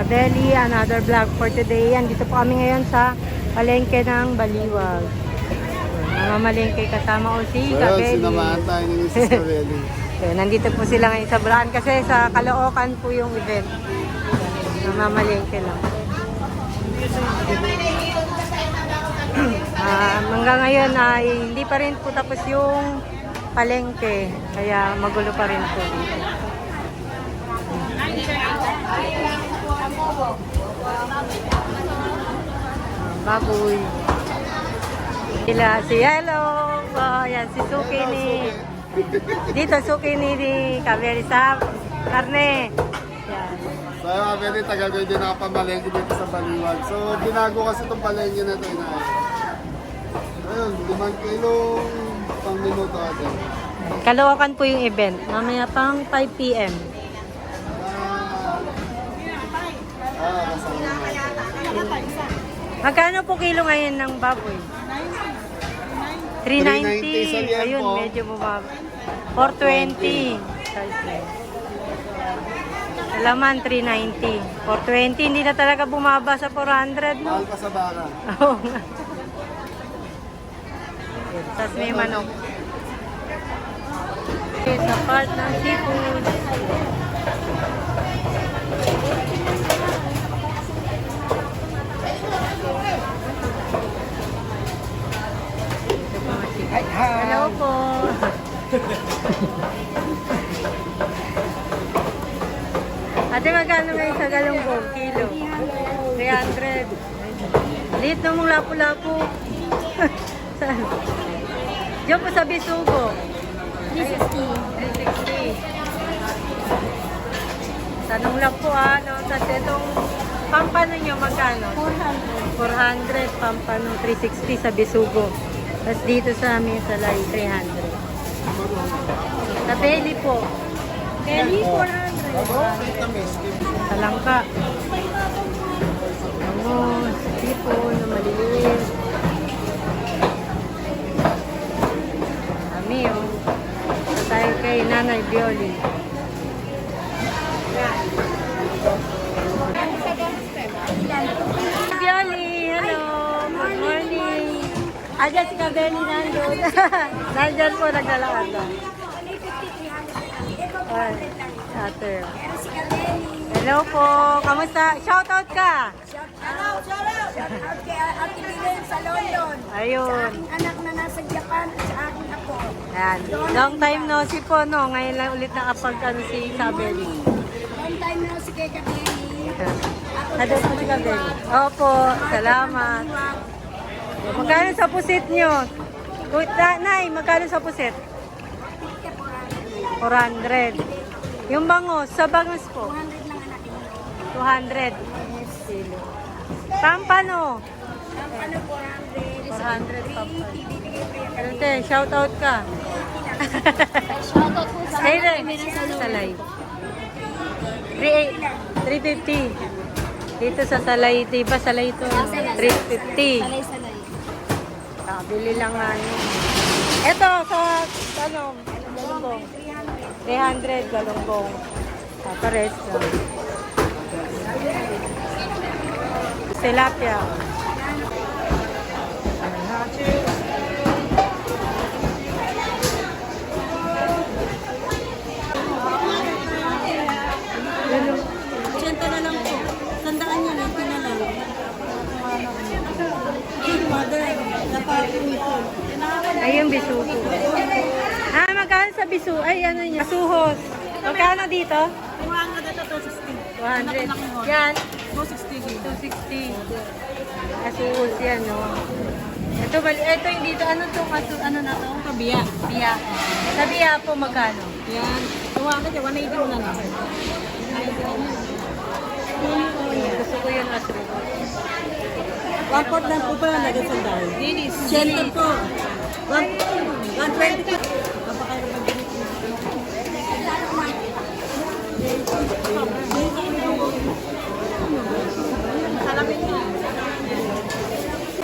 Kabeli, another vlog for today. Yan, dito po kami ngayon sa palengke ng Baliwag. Mga malengke kasama ko si Well, Kabeli. sinamahan tayo ni Mrs. Cabelli. So, nandito po sila ngayon sa Braan kasi sa Caloocan po yung event. Namamalengke lang. Ah, hanggang ngayon ay hindi pa rin po tapos yung palengke. Kaya magulo pa rin po dito. Baboy. Sila si Hello. Oh, yan si Suki ni dito suki ni, ni Kaveri sa karne. Yan. So, mga Cabelli, tagal ko hindi nakapamalengke dito sa Baliwag. So, binago kasi itong palengke na ito. Inay. Ayun, limang kilong pang minuto natin. Kalawakan po yung event. Mamaya pang 5 p.m. Magkano po kilo ngayon ng baboy? 390. 390 sa liyan Ayun, po. medyo bumaba. 420. Laman 390. 420. Hindi na talaga bumaba sa 400, no? Mahal pa sa baka. Oo nga. Tapos may manok. Okay, sa part ng seafood. Ito po mga seafood. Hello po. Ate, magkano ngayon sa galunggong? Kilo? 300. Liit na mong lapu-lapu. Diyan po sa Bisugo. 360. 360. Tanong lang po ah, no? Tapos itong pampano nyo magkano? 400. 400, pampano 360 sa Bisugo. Tapos dito sa amin sa Lai, 300. Sa Belly po. Belly, 400. Talangka. Bangus, sipon na maliliit. Kami, oh. Ito tayo kay Nanay Bioli. Bioli, hello. Good morning. Ayan si Kabeli nandun. Nandyan po, naglalakad na. Ay, ate. Hello po. Kamusta? Shoutout ka. Shoutout, shoutout! Shoutout kay Ate Bilen sa London. Ayun. Aking anak na nasa Japan at sa aking ako. Ayan. Long time no si po, no? Ngayon lang ulit nakapag ano, si Isabel. Long time na si kay Kabeli. Ano po si Kabel? Opo, salamat. Magkano sa pusit nyo? Uy, na- Nay, magkano sa pusit? 400. Yung bangos, sa bangos po? 200 lang anak ko. 200. Kilo. Pampano? Ang ano 400. 400 pampano. Ano te, shout out ka. Shoutout po sa Ayun, Salay. 3 350. Dito sa Salay, di ba Salay ito? 350. salay. Kabili lang nga yun. Ito, sa, ano, galunggong. 300 galunggong. Sa lang. Tilapia. Siyenta na lang po. Tandaan niyo, 90 na lang. Mother, napapulipol. Ay, yung bisugo. Ah, magkano sa bisu? Ay, ano niya? Suhos. Magkano dito? 200. Yan. 260. 260. Asuhos yan, no? Ito, bali, ito yung dito. Ano to? Asu, ano na to? Kabiya. Biya. Sa biya po, magkano? Yan. Kuha nga dito, 180 mo na lang. Gusto ko yung asu. One pot lang po pala naging sandal. Linis. Siyenta po. One, 120 po.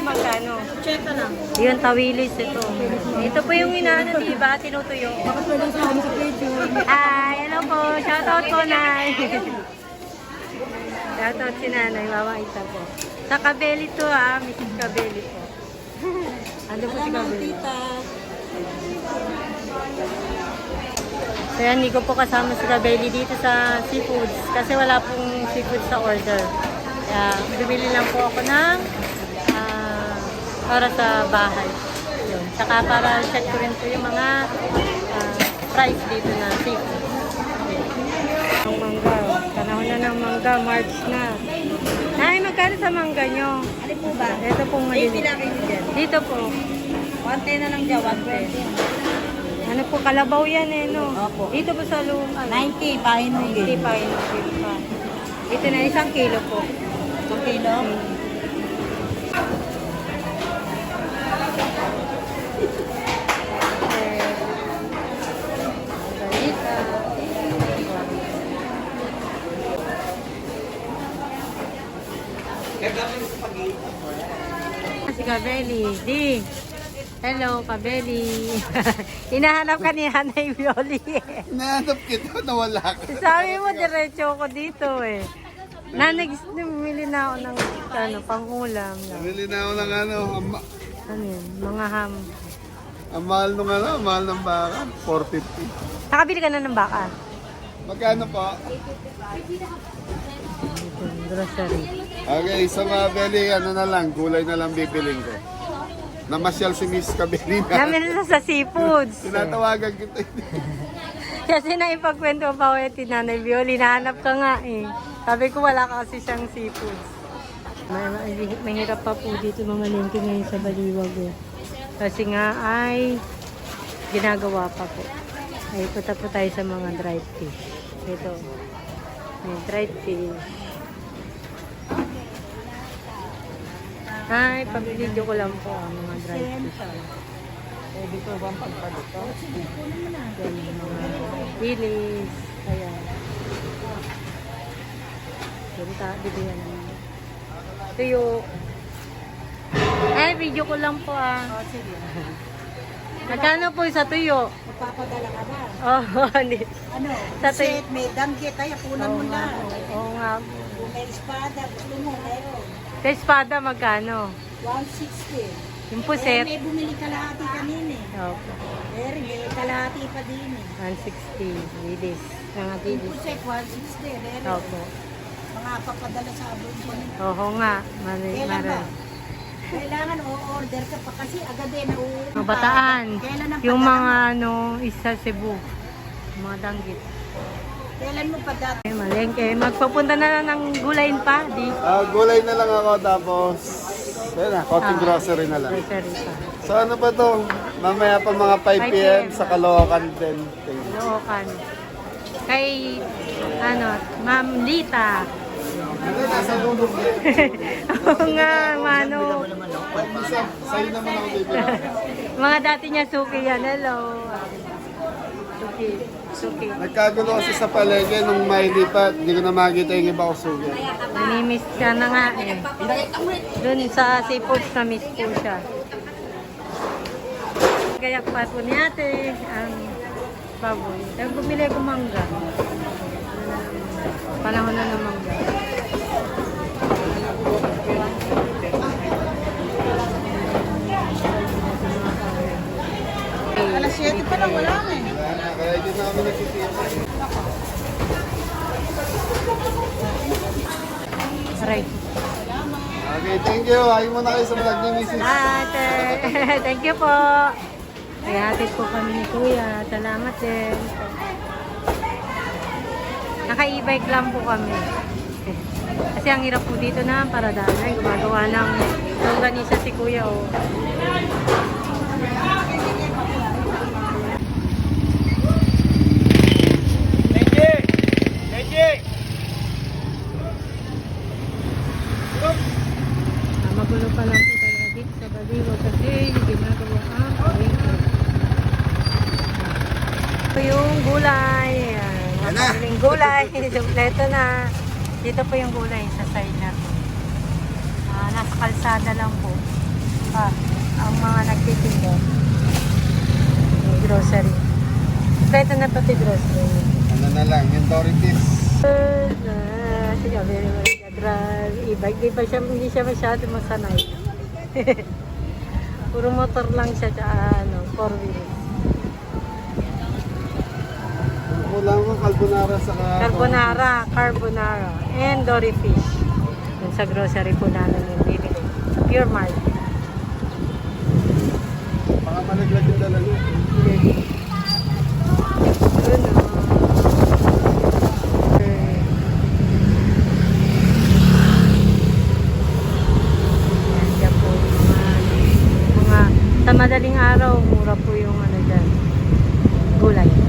Magkano? Check ka lang. Yun, tawilis ito. Ito po yung inaano, di ba? Tinutuyo. Hi, hello po. Shoutout po, Nay. Shoutout si nanay, mama Ita po. Sa Kabeli to ah, Mrs. Kabeli po. Ando po si Kabeli. Kaya hindi ko po kasama si Kabeli dito sa seafoods kasi wala pong seafood sa order. Kaya bibili lang po ako ng para sa bahay. Yun. Saka para check ko rin po yung mga ah, price dito na seafood. Ang mangga. Panahon na ng mangga. March na. Ay, magkano sa mangga nyo? Ano po ba? Ito pong 80 maliliit. lang kayo dyan. Dito po. 110 na lang dyan, 120. Ano po, kalabaw yan eh, no? Opo. Dito po sa luma. 90, pahinugin. Hindi pa, hindi pa. Ito na, isang kilo po. Isang kilo? Balita. Si Kabeli. Di. Hello, Kabeli. Hinahanap ka ni Hanay Violi. Nahanap kita, nawala ka. Sabi mo, diretso ko dito eh. Nanag, namili na ako ng ano, pangulam. Nabili na ako ng ano, Ano yun, mga ham. ang mahal nung ano, ang mahal ng baka, 450. Nakabili ka na ng baka? Magkano po? Ito, grocery. Okay, sa mga belly, ano na lang, gulay na lang bibiling ko. Namasyal si Miss Kabeli na. Namin na sa seafoods. Tinatawagan kita. Kasi na ipagkwento pa ko yung tinanay Violi, nahanap ka nga eh. Sabi ko wala ka kasi siyang seafoods. May, mahirap pa po dito mga lingki ngayon sa Baliwag eh. Kasi nga ay ginagawa pa po. Ay punta po tayo sa mga dried fish. Ito. May dried fish. Ay, pag-video ko lang po ang mga dried fish. Pwede ko bang pagpaduto? Yan yung mga bilis. Ayan. Punta, bibigyan naman. Tuyo. Ay, video ko lang po ah. Oh, sige. Magkano po sa tuyo? Magpapadala ka ba? Oh, hindi. Ano? Sa Set, may danggit, ay, punan mo Oo nga na. po. Oo nga po. Kung may espada, gusto mo, meron. Sa espada, magkano? 160. Yung po Eh, set. may bumili kalahati kanina eh. Opo. Pero may kalahati pa din eh. 160. Bilis. Mga Yung bilis. pusek, 160. Pero Opo. Mga papadala sa abon ko. Oo nga. Mari, Kailan ba? Kailangan o-order ka pa kasi agad eh nauuwi. Mga bataan. Kailan ang Yung padala mga mo? ano, isa Cebu. Mga danggit. Kailan mo pa dati? Eh, malengke. Magpapunta na lang ng gulayin pa. Di. Ah, gulay na lang ako tapos, ayun na, konting Ah. grocery na lang. Grocery pa. So ano ba to? Mamaya pa mga 5 p.m. sa Caloocan din. Lookan. Kay, ano, Ma'am Lita. Oo nga, Mano. Isa, sa'yo naman ako bibili. Mga dati niya suki yan. Hello. Suki. Suki. Nagkagulo kasi sa palengke nung may lipat, hindi ko na makita yung iba ko sugat. Namimiss ka na nga eh. Doon sa seafoods na miss po siya. Kaya pa po ni ate ang baboy. Kaya bumili ako mangga. Panahon na ng mangga. Alas 7 pa lang, wala na eh. Kaya na, kaya hindi na kami nakikita. Aray. Okay, thank you. Ayaw mo na kayo sa vlog ni Mrs. Ate, thank you po. Kaya hatid po kami ni Kuya. Salamat din. Naka-e-bike lang po kami. Kasi ang hirap po dito na para dahil gumagawa ng longganisa si Kuya. Oh. Ah, magulo pa lang po talaga dito sa Baliwa kasi ginagawa ang parade. Ito yung gulay. Ayan. Napakaling gulay. Kompleto na. Dito po yung gulay sa side na to. Ah, nasa kalsada lang po. Ah, ang mga nagtitinda. Grocery. Kompleto na pati grocery. Ano na lang, yung Doritos. Uh, sige, very, very good. nag e-bike. Di ba siya, hindi siya masyado masanay. Puro motor lang siya, tsaka ano, four wheels. Wala ko carbonara sa Carbonara, carbonara, and dory fish. Yun sa grocery po namin yung bibili. Sa Pure Mart. Baka malaglag yung dala. Yun o. Okay. Yan, yan po yung mga, mga, sa madaling araw, mura po yung ano dyan, gulay.